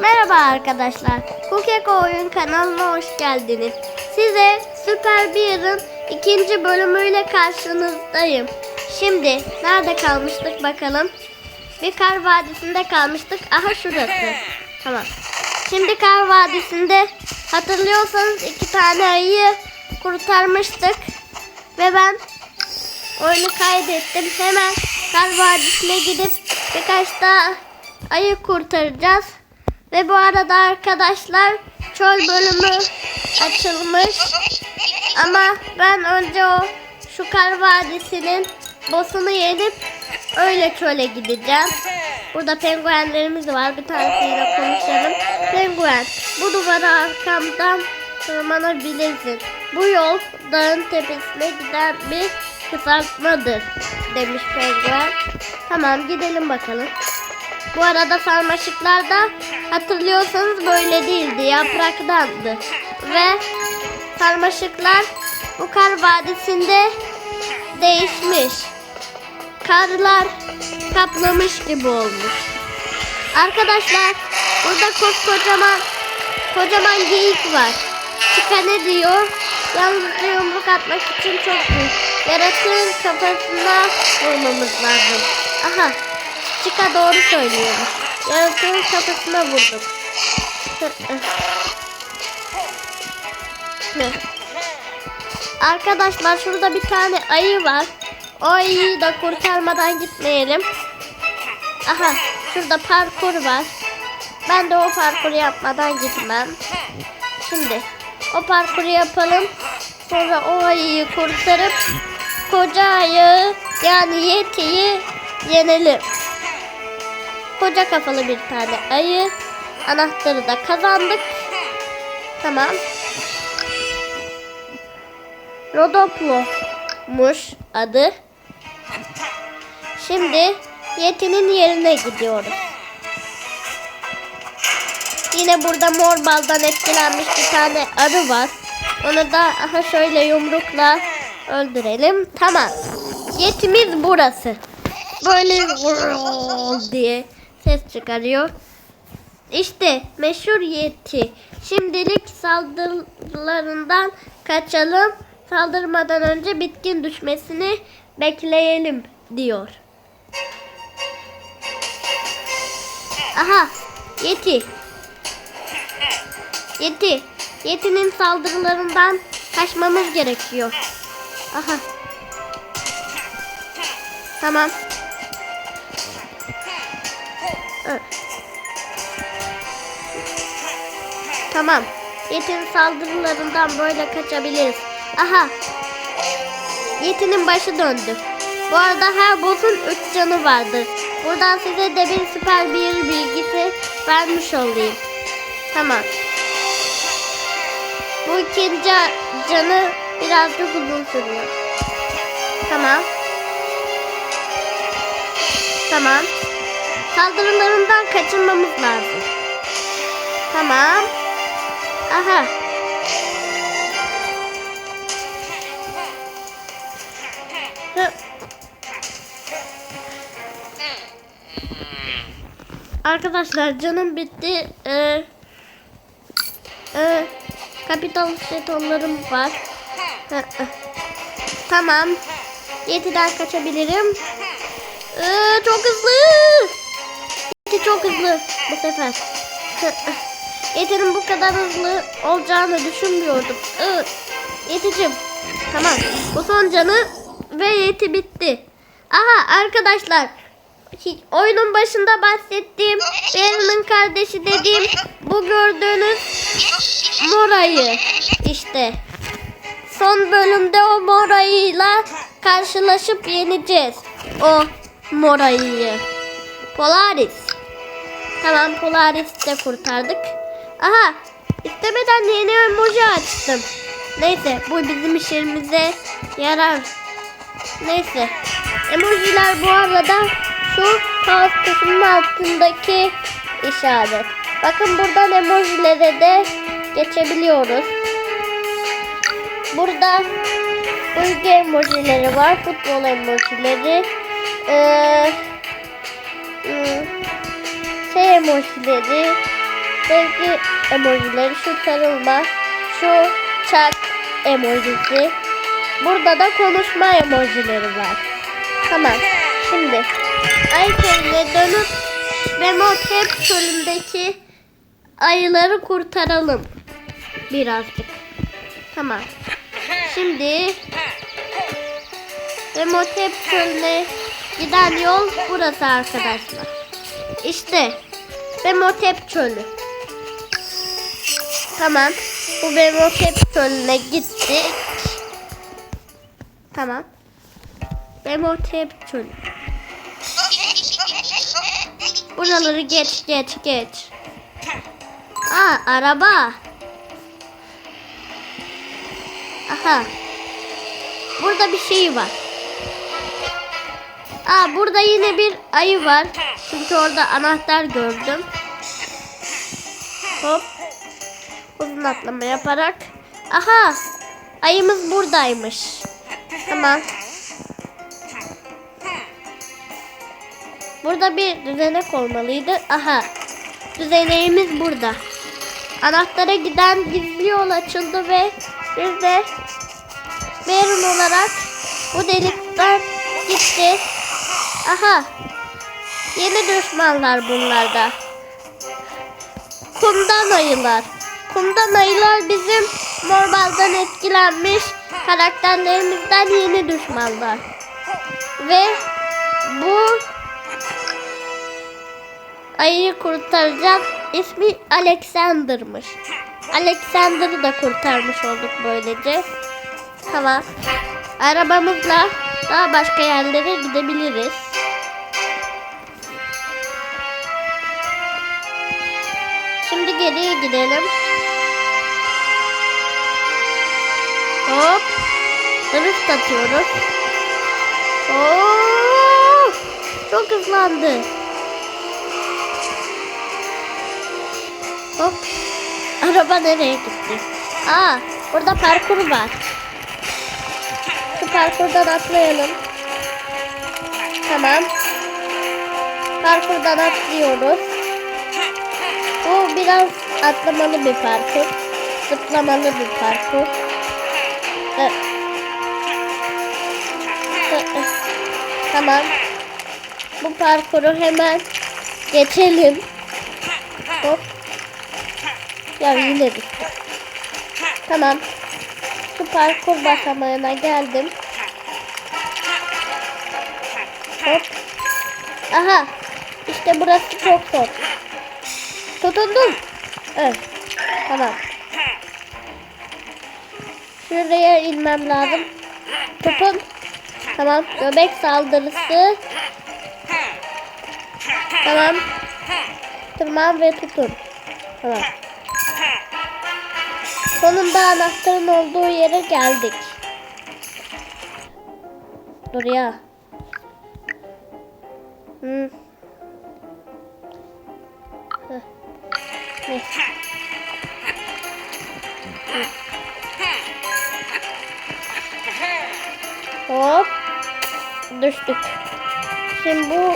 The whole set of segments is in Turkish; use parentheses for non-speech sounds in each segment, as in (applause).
Merhaba arkadaşlar. Kukeko Oyun kanalına hoş geldiniz. Size Süper Bear'ın ikinci bölümüyle karşınızdayım. Şimdi nerede kalmıştık bakalım. Bir kar vadisinde kalmıştık. Aha şurası. (laughs) Tamam. Şimdi kar vadisinde hatırlıyorsanız iki tane ayıyı kurtarmıştık. Ve ben oyunu kaydettim. Hemen kar vadisine gidip birkaç daha ayı kurtaracağız. Ve bu arada arkadaşlar çöl bölümü açılmış. Ama ben önce o şu kar vadisinin boss'unu yenip öyle çöle gideceğim. Burada penguenlerimiz var. Bir tanesiyle konuşalım. Penguen bu duvara arkamdan tırmanabilirsin. Bu yol dağın tepesine giden bir kısaltmadır demiş penguen. Tamam gidelim bakalım. Bu arada sarmaşıklar da hatırlıyorsanız böyle değildi. Yapraktandı. Ve sarmaşıklar bu kar vadisinde değişmiş. Karlar kaplamış gibi olmuş. Arkadaşlar burada koskocaman kocaman geyik var. Çıka ne diyor? Yalnızca yumruk atmak için çok büyük. Yaratığın kafasına vurmamız lazım. Aha Chica doğru söylüyormuş. Yaratığın kafasına vurduk. Arkadaşlar şurada bir tane ayı var. O ayıyı da kurtarmadan gitmeyelim. Aha şurada parkur var. Ben de o parkuru yapmadan gitmem. Şimdi o parkuru yapalım. Sonra o ayıyı kurtarıp koca ayı yani yetiyi yenelim. Koca kafalı bir tane ayı. Anahtarı da kazandık. Tamam. Rodoplo'muş adı. Şimdi Yeti'nin yerine gidiyoruz. Yine burada mor baldan etkilenmiş bir tane arı var. Onu da aha şöyle yumrukla öldürelim. Tamam. Yetimiz burası. Böyle (laughs) diye ses çıkarıyor. İşte meşhur yeti. Şimdilik saldırılarından kaçalım. Saldırmadan önce bitkin düşmesini bekleyelim diyor. Aha yeti. Yeti. Yetinin saldırılarından kaçmamız gerekiyor. Aha. Tamam. Tamam. Yetinin saldırılarından böyle kaçabiliriz. Aha. Yetinin başı döndü. Bu arada her boss'un 3 canı vardır. Buradan size de bir süper bir bilgisi vermiş olayım. Tamam. Bu ikinci canı birazcık uzun sürüyor. Tamam. Tamam. Saldırılarından kaçınmamız lazım. Tamam. Aha. Hı. Arkadaşlar canım bitti. Ee, e, kapital jetonlarım var. Hı, hı. Tamam. Yetiden kaçabilirim. Ee, çok hızlı. Yeti çok hızlı bu sefer. Yeti'nin bu kadar hızlı olacağını düşünmüyordum. Evet. Yeticim. Tamam. Bu son canı ve Yeti bitti. Aha arkadaşlar. Oyunun başında bahsettiğim Bear'ın kardeşi dediğim bu gördüğünüz Mora'yı işte. Son bölümde o Mora'yla karşılaşıp yeneceğiz. O Mora'yı. Polaris. Tamam Polaris'i de kurtardık. Aha istemeden yeni emoji açtım. Neyse bu bizim işimize yarar. Neyse. Emojiler bu arada şu kaos kısmının altındaki işaret. Bakın buradan emojilere de geçebiliyoruz. Burada uygu emojileri var. Futbol emojileri. Ee, hmm, şey emojileri. sevgi emojileri, şu sarılma, şu çak emojisi. Burada da konuşma emojileri var. Tamam. Şimdi Ayşe'yle dönüp Memotep çölündeki ayıları kurtaralım. Birazcık. Tamam. Şimdi Memotep çölüne giden yol burası arkadaşlar. İşte Memotep çölü. Tamam. Bu Memotep çölüne gittik. Tamam. Memotep çölü. Buraları geç geç geç. Aa araba. Aha. Burada bir şey var. Aa burada yine bir ayı var. Çünkü orada anahtar gördüm. Hop. Uzun atlama yaparak. Aha. Ayımız buradaymış. Tamam. Burada bir düzenek olmalıydı. Aha. Düzeneğimiz burada. Anahtara giden gizli yol açıldı ve biz de Merun olarak bu delikten gitti. Aha. Yeni düşmanlar bunlarda. Kumdan ayılar. Kumdan ayılar bizim normalden etkilenmiş karakterlerimizden yeni düşmanlar. Ve bu ayıyı kurtaracak ismi Alexander'mış. Alexander'ı da kurtarmış olduk böylece. Tamam. Arabamızla daha başka yerlere gidebiliriz. Geriye gidelim. Hop. Drift atıyoruz. Çok hızlandı. Hop. Araba nereye gitti? Aa, burada parkur var. Şu parkurdan atlayalım. Tamam. Parkurdan atlıyoruz. Bu biraz atlamalı bir parkur. Zıplamalı bir parkur. Tamam. Bu parkuru hemen geçelim. Hop. Ya yine düştü. Tamam. Şu parkur basamağına geldim. Hop. Aha. İşte burası çok zor. Tutundum. Evet. Tamam. Şuraya inmem lazım. Tutun. Tamam. Göbek saldırısı. Tamam. Tırman ve tutun. Tamam. Sonunda anahtarın olduğu yere geldik. Dur ya. Hmm. Hop. Düştük. Şimdi bu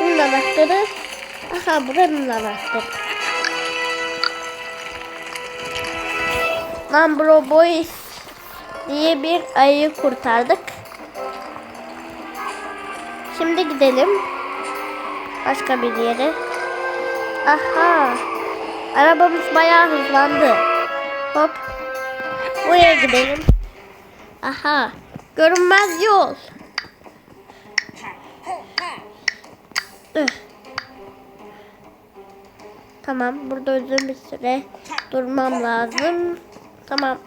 bunun anahtarı. Aha buranın anahtarı. Mambro Boys diye bir ayıyı kurtardık. Şimdi gidelim. Başka bir yere. Aha. Arabamız bayağı hızlandı. Hop. Buraya gidelim. Aha. Görünmez yol. Tamam. Burada uzun bir süre durmam lazım. Tamam.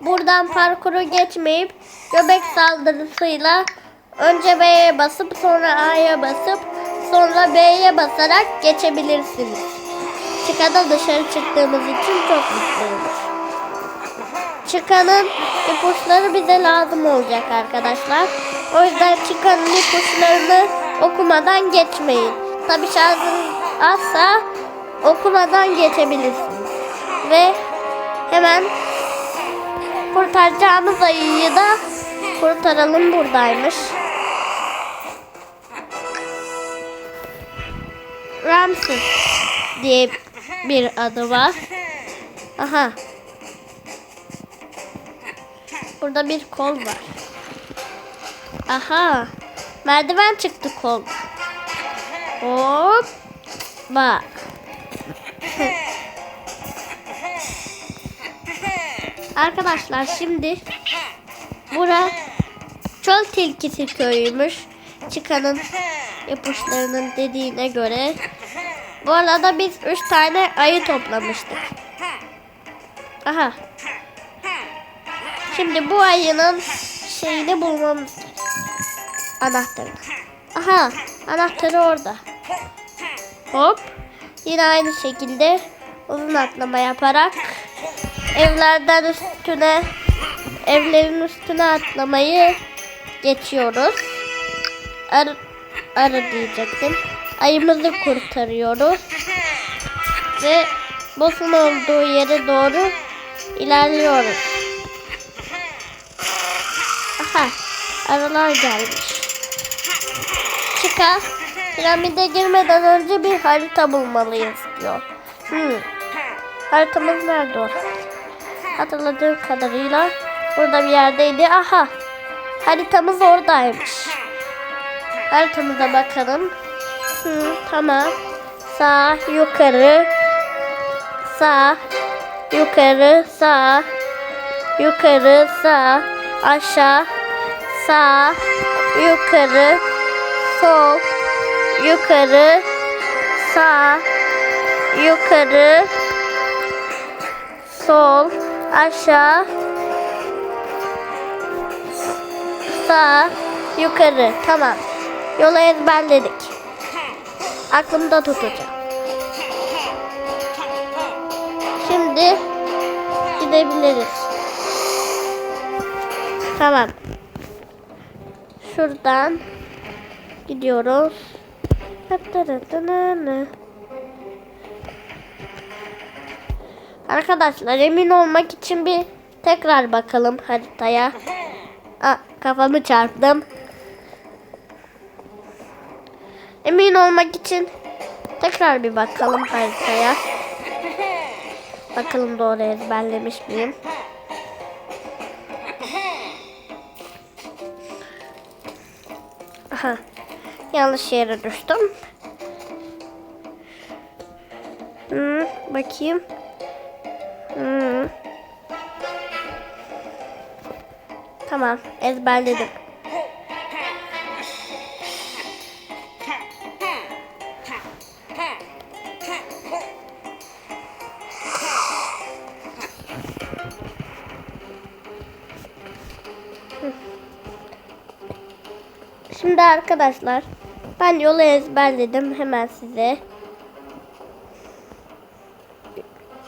Buradan parkuru geçmeyip göbek saldırısıyla önce B'ye basıp sonra A'ya basıp sonra B'ye basarak geçebilirsiniz. Çıkada dışarı çıktığımız için çok mutluyuz. Çıkanın ipuçları bize lazım olacak arkadaşlar. O yüzden çıkanın ipuçlarını okumadan geçmeyin. Tabi şarjınız azsa okumadan geçebilirsiniz. Ve hemen kurtaracağımız ayıyı da kurtaralım buradaymış. Ramses diye bir adı var. Aha. Burada bir kol var. Aha. Merdiven çıktı kol. Hop. Bak. Arkadaşlar şimdi bura çöl tilkisi köyüymüş. Çıkanın (laughs) yapışlarının dediğine göre. Bu arada biz üç tane ayı toplamıştık. Aha. Şimdi bu ayının şeyini bulmamız gerek. Anahtarını. Aha. Anahtarı orada. Hop. Yine aynı şekilde uzun atlama yaparak evlerden üstüne evlerin üstüne atlamayı geçiyoruz. Arı, arı diyecektim. Ayımızı kurtarıyoruz. Ve boss'un olduğu yere doğru ilerliyoruz. Aha, arılar gelmiş. Çıka, piramide girmeden önce bir harita bulmalıyız diyor. Hmm. Haritamız nerede o? Hatırladığım kadarıyla burada bir yerdeydi. Aha, haritamız oradaymış. Haritamıza bakalım. Hı, tamam. Sağ, yukarı, sağ, yukarı, sağ, yukarı, sağ, aşağı, sağ, yukarı, sol, yukarı, sağ, yukarı, sol, aşağı, sağ, yukarı. Tamam. Yolu ezberledik. Aklımda tutacağım. Şimdi gidebiliriz. Tamam. Şuradan gidiyoruz. Arkadaşlar emin olmak için bir tekrar bakalım haritaya. Aa, kafamı çarptım. Emin olmak için tekrar bir bakalım haritaya. Bakalım doğru ezberlemiş miyim? Aha. Yanlış yere düştüm. Hmm, bakayım. Tamam, ezberledim. Şimdi arkadaşlar ben yolu ezberledim hemen size.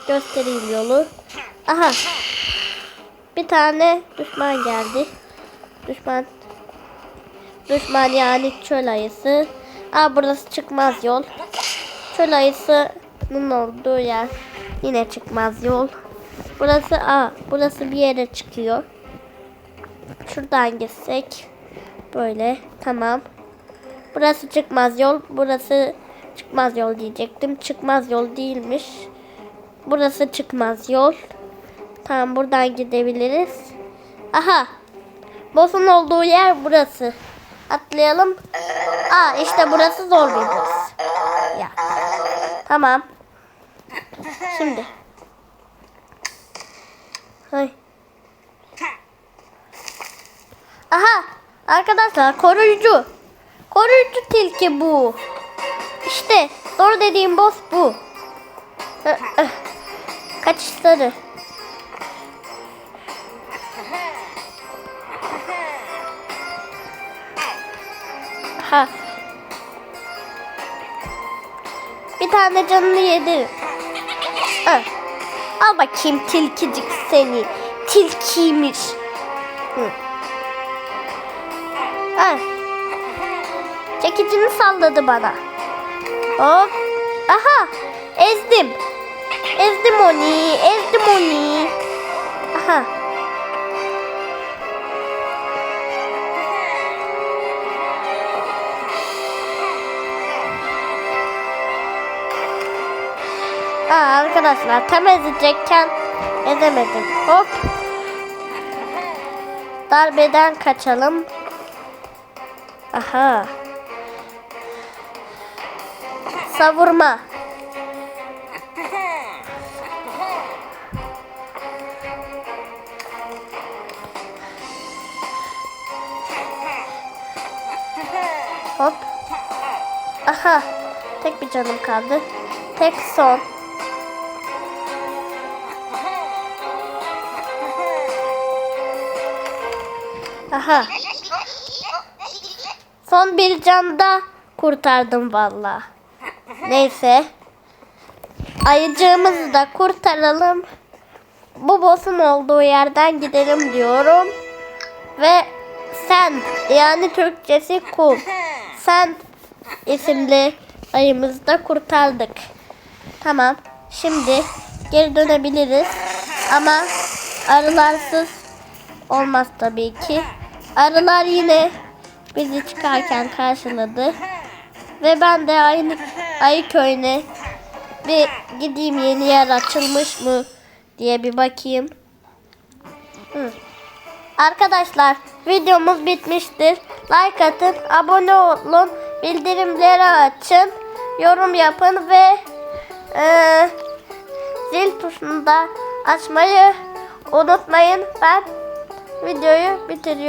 Göstereyim yolu. Aha. Bir tane düşman geldi. Düşman. Düşman yani çöl ayısı. Aa burası çıkmaz yol. Çöl ayısının olduğu yer. Yine çıkmaz yol. Burası a burası bir yere çıkıyor. Şuradan gitsek. Böyle tamam. Burası çıkmaz yol. Burası çıkmaz yol diyecektim. Çıkmaz yol değilmiş. Burası çıkmaz yol. Tamam buradan gidebiliriz. Aha. Boss'un olduğu yer burası. Atlayalım. Aa işte burası zor bir boss. Ya. Tamam. Şimdi. Hay. Aha. Arkadaşlar koruyucu. Koruyucu tilki bu. İşte zor dediğim boss bu. Kaçışları. Ha. Bir tane canını yedi. Ha. Al bakayım tilkicik seni. Tilkiymiş. Hı. Ha. Çekicini salladı bana. Hop. Aha. Ezdim. Ezdim onu. Ezdim onu. Aha. Aa, arkadaşlar tam ezecekken ezemedim. Hop. Darbeden kaçalım. Aha. Savurma. Hop. Aha. Tek bir canım kaldı. Tek son. Aha. Son bir canda kurtardım valla. Neyse. Ayıcığımızı da kurtaralım. Bu boss'un olduğu yerden gidelim diyorum. Ve sen yani Türkçesi kul. Sen isimli ayımızı da kurtardık. Tamam. Şimdi geri dönebiliriz. Ama arılarsız olmaz tabii ki. Arılar yine bizi çıkarken karşıladı. Ve ben de aynı ayı köyüne bir gideyim yeni yer açılmış mı diye bir bakayım. Hı. Arkadaşlar videomuz bitmiştir. Like atın, abone olun, bildirimleri açın, yorum yapın ve eee, zil tuşunu da açmayı unutmayın. Ben videoyu bitiriyorum.